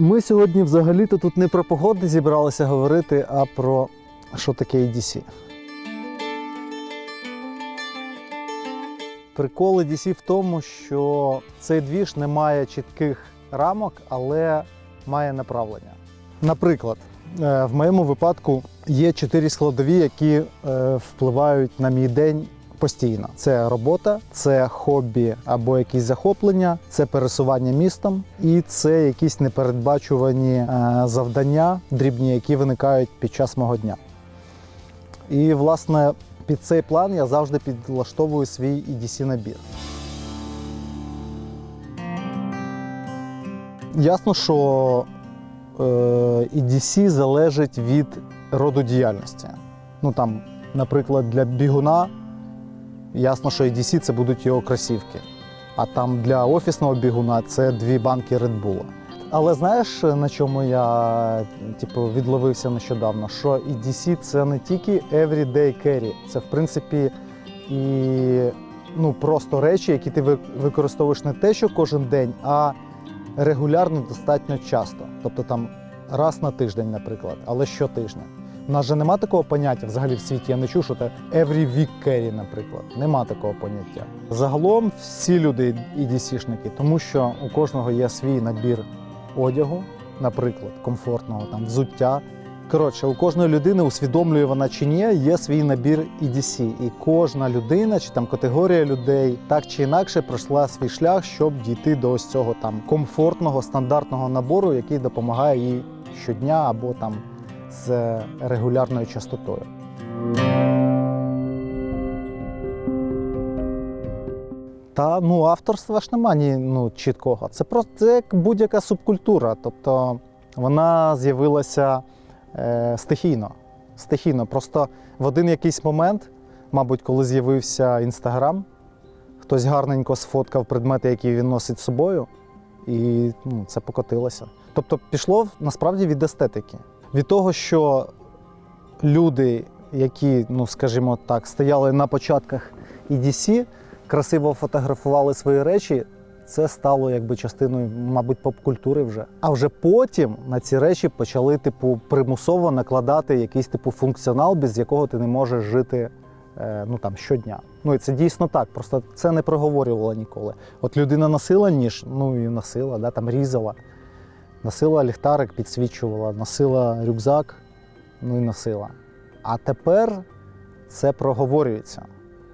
Ми сьогодні взагалі-то тут не про погоди зібралися говорити, а про що таке EDC. Прикол EDC в тому, що цей двіж не має чітких рамок, але має направлення. Наприклад, е, в моєму випадку є чотири складові, які е, впливають на мій день постійно: це робота, це хобі або якісь захоплення, це пересування містом, і це якісь непередбачувані е, завдання, дрібні, які виникають під час мого дня. І, власне, під цей план я завжди підлаштовую свій EDC набір. Ясно, що е, EDC залежить від роду діяльності. Ну там, наприклад, для бігуна ясно, що EDC це будуть його кросівки. А там для офісного бігуна це дві банки Red Bull. Але знаєш, на чому я типу, відловився нещодавно? Що EDC це не тільки everyday carry, це в принципі і ну, просто речі, які ти використовуєш не те, що кожен день, а регулярно достатньо часто. Тобто там раз на тиждень, наприклад, але щотижня. У нас же нема такого поняття взагалі в світі. Я не чув, що це every week carry, наприклад. Нема такого поняття. Загалом всі люди EDC-шники, тому що у кожного є свій набір одягу, наприклад, комфортного там взуття. Коротше, у кожної людини усвідомлює вона чи ні, є свій набір EDC. І кожна людина чи там категорія людей так чи інакше пройшла свій шлях, щоб дійти до ось цього там комфортного стандартного набору, який допомагає їй щодня або там з регулярною частотою. Та ну авторства ж нема ні ну, чіткого. Це просто це як будь-яка субкультура. Тобто вона з'явилася е, стихійно. Стихійно. Просто в один якийсь момент, мабуть, коли з'явився інстаграм, хтось гарненько сфоткав предмети, які він носить з собою, і ну, це покотилося. Тобто пішло насправді від естетики. Від того, що люди, які, ну скажімо так, стояли на початках EDC, красиво фотографували свої речі, це стало якби частиною, мабуть, поп-культури вже. А вже потім на ці речі почали, типу, примусово накладати якийсь типу функціонал, без якого ти не можеш жити е, ну там щодня. Ну і це дійсно так. Просто це не проговорювало ніколи. От людина носила ніж, ну і носила, да, там різала. Носила ліхтарик, підсвічувала, носила рюкзак, ну і носила. А тепер це проговорюється.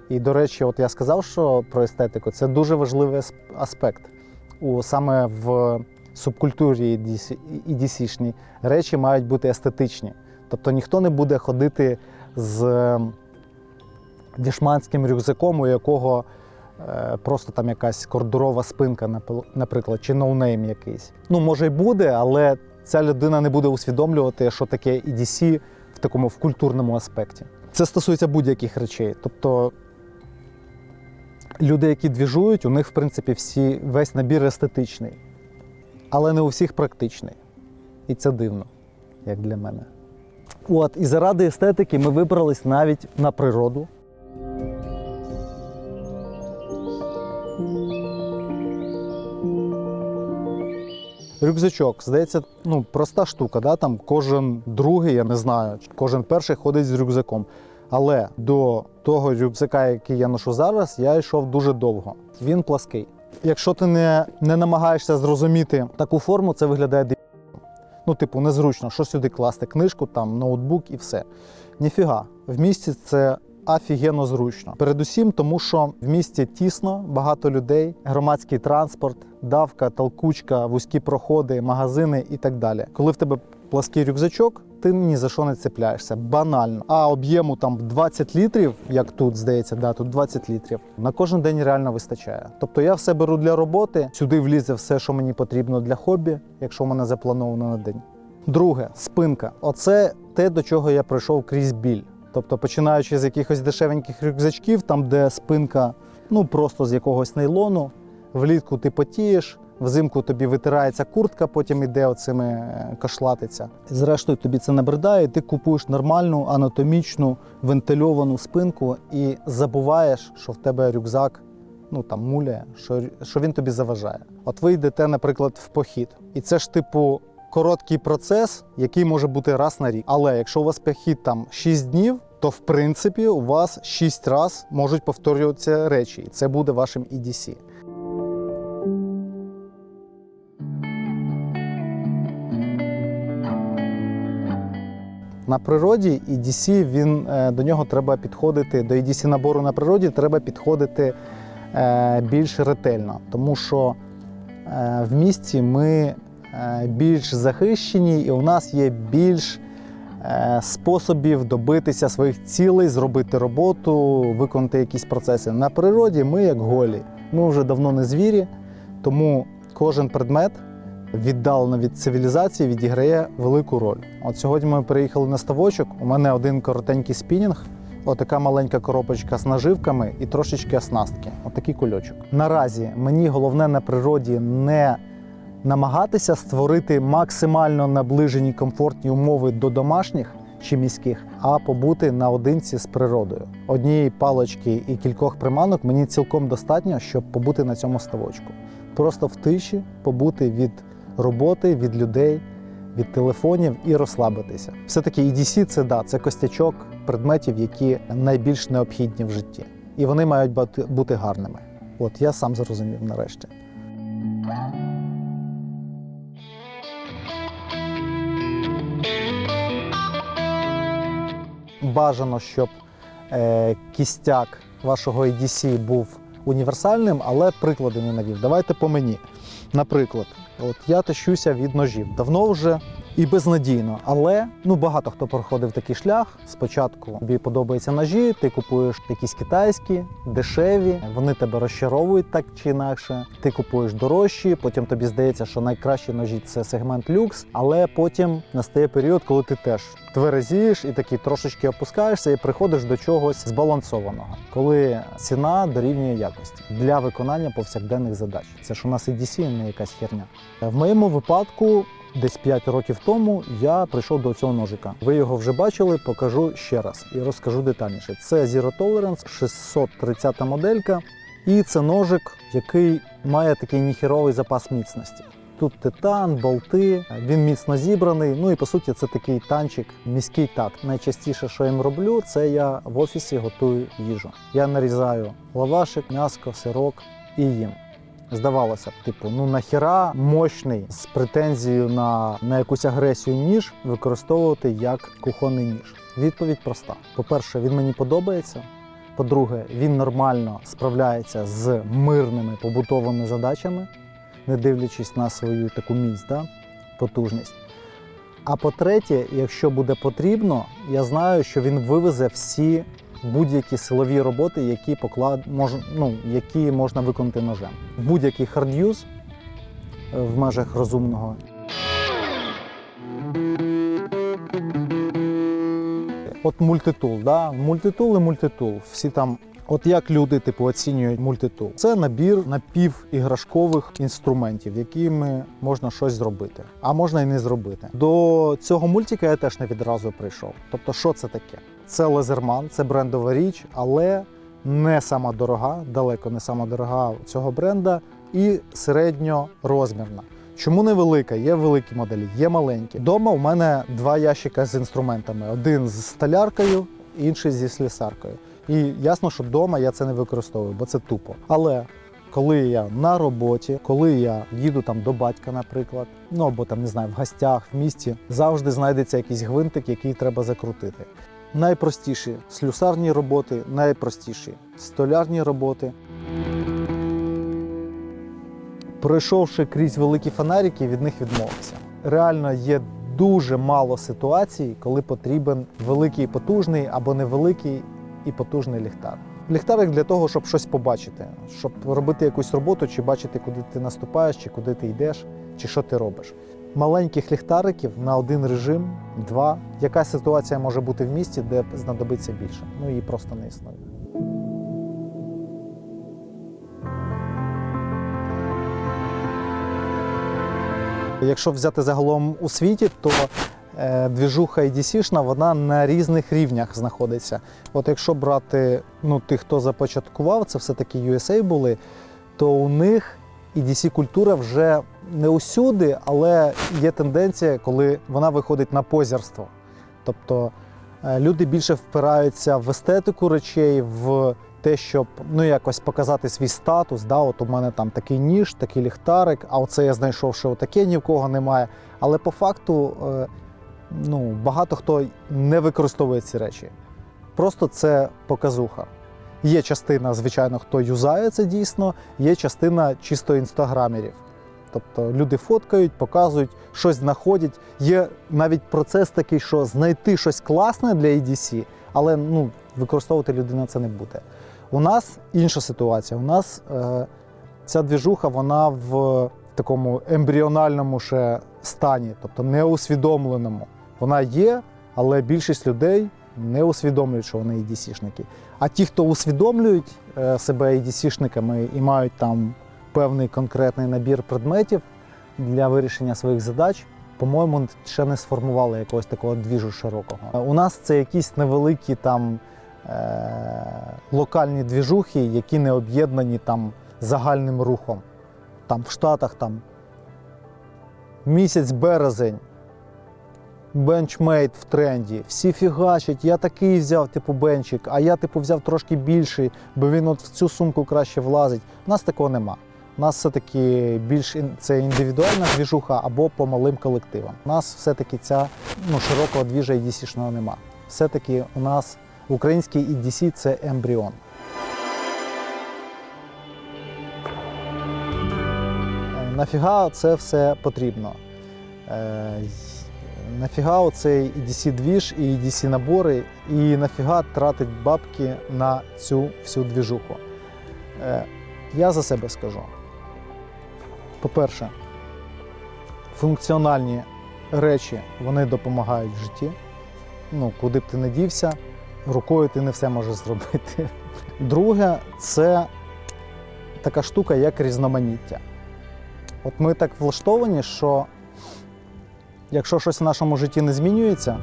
І, до речі, от я сказав, що про естетику це дуже важливий аспект. У, саме в субкультурі EDC-шній речі мають бути естетичні. Тобто ніхто не буде ходити з ем, дішманським рюкзаком, у якого просто там якась кордурова спинка, наприклад, чи ноунейм якийсь. Ну, може й буде, але ця людина не буде усвідомлювати, що таке EDC в такому в культурному аспекті. Це стосується будь-яких речей. Тобто люди, які двіжують, у них, в принципі, всі, весь набір естетичний, але не у всіх практичний. І це дивно, як для мене. От, і заради естетики ми вибрались навіть на природу. Рюкзачок, здається, ну проста штука, да? там кожен другий, я не знаю, кожен перший ходить з рюкзаком. Але до того рюкзака, який я ношу зараз, я йшов дуже довго. Він плаский. Якщо ти не, не намагаєшся зрозуміти таку форму, це виглядає дивно. Ну, типу, незручно, що сюди класти книжку, там ноутбук і все. Ніфіга, в місті це офігенно зручно. Передусім, тому що в місті тісно, багато людей, громадський транспорт, давка, толкучка, вузькі проходи, магазини і так далі. Коли в тебе плаский рюкзачок, ти ні за що не цепляєшся. Банально. А об'єму там 20 літрів, як тут здається, да, тут 20 літрів, на кожен день реально вистачає. Тобто я все беру для роботи, сюди влізе все, що мені потрібно для хобі, якщо в мене заплановано на день. Друге, спинка. Оце те, до чого я прийшов крізь біль. Тобто, починаючи з якихось дешевеньких рюкзачків, там, де спинка ну просто з якогось нейлону, влітку ти потієш, взимку тобі витирається куртка, потім іде оцими е. Зрештою, тобі це набридає, ти купуєш нормальну анатомічну вентильовану спинку і забуваєш, що в тебе рюкзак ну там муляє, що, що він тобі заважає. От ви йдете, наприклад, в похід, і це ж типу короткий процес, який може бути раз на рік. Але якщо у вас похід там 6 днів, то в принципі у вас 6 разів можуть повторюватися речі, і це буде вашим EDC. На природі EDC, він, е, до нього треба підходити, до EDC набору на природі треба підходити е, більш ретельно, тому що е, в місті ми більш захищені і у нас є більш е, способів добитися своїх цілей, зробити роботу, виконати якісь процеси. На природі ми як голі. Ми вже давно не звірі, тому кожен предмет віддалено від цивілізації відіграє велику роль. От сьогодні ми приїхали на ставочок. У мене один коротенький спінінг, отака маленька коробочка з наживками і трошечки оснастки. Отакий кульочок. Наразі мені головне на природі не намагатися створити максимально наближені комфортні умови до домашніх чи міських, а побути наодинці з природою. Однієї палочки і кількох приманок мені цілком достатньо, щоб побути на цьому ставочку. Просто в тиші побути від роботи, від людей, від телефонів і розслабитися. Все-таки EDC – це да, це костячок предметів, які найбільш необхідні в житті. І вони мають бути- гарними. От я сам зрозумів нарешті. Бажано, щоб е, кістяк вашого EDC був універсальним, але приклади не навів. Давайте по мені. Наприклад, от я тащуся від ножів давно вже і безнадійно. Але ну багато хто проходив такий шлях. Спочатку тобі подобаються ножі, ти купуєш якісь китайські, дешеві, вони тебе розчаровують так чи інакше. Ти купуєш дорожчі, потім тобі здається, що найкращі ножі це сегмент люкс, але потім настає період, коли ти теж тверезієш і такий трошечки опускаєшся і приходиш до чогось збалансованого, коли ціна дорівнює якості для виконання повсякденних задач. Це ж у нас EDC, а не якась херня. В моєму випадку. Десь 5 років тому я прийшов до цього ножика. Ви його вже бачили, покажу ще раз і розкажу детальніше. Це Zero Tolerance 630 моделька, і це ножик, який має такий ніхеровий запас міцності. Тут титан, болти, він міцно зібраний. Ну і по суті, це такий танчик, міський такт. Найчастіше, що я їм роблю, це я в офісі готую їжу. Я нарізаю лавашик, м'яско, сирок і їм. Здавалося б, типу, ну нахіра мощний з претензією на, на якусь агресію ніж використовувати як кухонний ніж. Відповідь проста: по-перше, він мені подобається. По-друге, він нормально справляється з мирними побутовими задачами, не дивлячись на свою таку міць, да? потужність. А по-третє, якщо буде потрібно, я знаю, що він вивезе всі будь-які силові роботи, які поклад... мож... ну, які можна виконати ножем. Будь-який хардюз е, в межах розумного. От мультитул, да? мультитул і мультитул. Всі там. От як люди типу оцінюють мультитул? Це набір напівіграшкових інструментів, якими можна щось зробити, а можна і не зробити. До цього мультика я теж не відразу прийшов. Тобто, що це таке? Це лазерман, це брендова річ, але не сама дорога, далеко не сама дорога цього бренда, і середньорозмірна. Чому невелика? Є великі моделі, є маленькі. Дома у мене два ящика з інструментами: один з столяркою, інший зі слісаркою. І ясно, що вдома я це не використовую, бо це тупо. Але коли я на роботі, коли я їду там до батька, наприклад, ну або там не знаю, в гостях, в місті, завжди знайдеться якийсь гвинтик, який треба закрутити. Найпростіші слюсарні роботи, найпростіші столярні роботи. Пройшовши крізь великі фонарики, від них відмовився. Реально є дуже мало ситуацій, коли потрібен великий і потужний або невеликий і потужний ліхтар. Ліхтарик для того, щоб щось побачити, щоб робити якусь роботу, чи бачити, куди ти наступаєш, чи куди ти йдеш, чи що ти робиш. Маленьких ліхтариків на один режим, два. Яка ситуація може бути в місті, де знадобиться більше? Ну її просто не існує. Якщо взяти загалом у світі, то е, двіжуха EDC-шна, вона на різних рівнях знаходиться. От якщо брати ну, тих, хто започаткував, це все-таки USA були, то у них EDC-культура вже не усюди, але є тенденція, коли вона виходить на позірство. Тобто е, люди більше впираються в естетику речей, в те, щоб ну, якось показати свій статус. Да? От у мене там такий ніж, такий ліхтарик, а оце я знайшов, що таке ні в кого немає. Але по факту е, ну, багато хто не використовує ці речі. Просто це показуха. Є частина, звичайно, хто юзає це дійсно, є частина чисто інстаграмерів. Тобто люди фоткають, показують, щось знаходять. Є навіть процес такий, що знайти щось класне для EDC, але ну, використовувати людина це не буде. У нас інша ситуація. У нас е, ця двіжуха вона в такому ембріональному ще стані, тобто неусвідомленому. Вона є, але більшість людей не усвідомлюють, що вони EDC-шники. А ті, хто усвідомлюють е, себе EDC-шниками і мають там певний конкретний набір предметів для вирішення своїх задач, по-моєму, ще не сформували якогось такого двіжу широкого. У нас це якісь невеликі там е- локальні двіжухи, які не об'єднані там загальним рухом. Там в Штатах там місяць березень. Бенчмейт в тренді. Всі фігачать, я такий взяв, типу, бенчик, а я, типу, взяв трошки більший, бо він от в цю сумку краще влазить. У нас такого нема. У нас все-таки більш це індивідуальна двіжуха або по малим колективам. У нас все-таки ця ну, широкого двіжа EDC-шного нема. Все-таки у нас український EDC – це ембріон. Е, Нафіга це все потрібно? Е, Нафіга оцей EDC двіж і EDC набори, і нафіга тратить бабки на цю всю двіжуху. Е, Я за себе скажу. По-перше, функціональні речі вони допомагають в житті. Ну, куди б ти не дівся, рукою ти не все можеш зробити. Друге, це така штука, як різноманіття. От ми так влаштовані, що якщо щось в нашому житті не змінюється,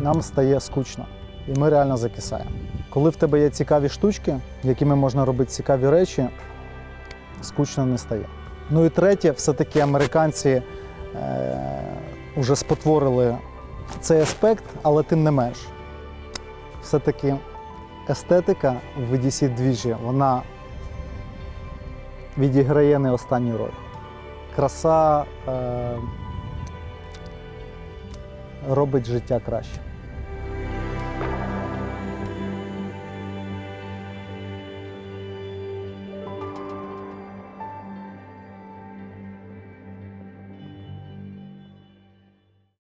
нам стає скучно. І ми реально закисаємо. Коли в тебе є цікаві штучки, якими можна робити цікаві речі, скучно не стає. Ну і третє, все-таки американці е, вже спотворили цей аспект, але тим не менш. Все-таки естетика в EDC двіжі, вона відіграє не останню роль. Краса е, робить життя краще.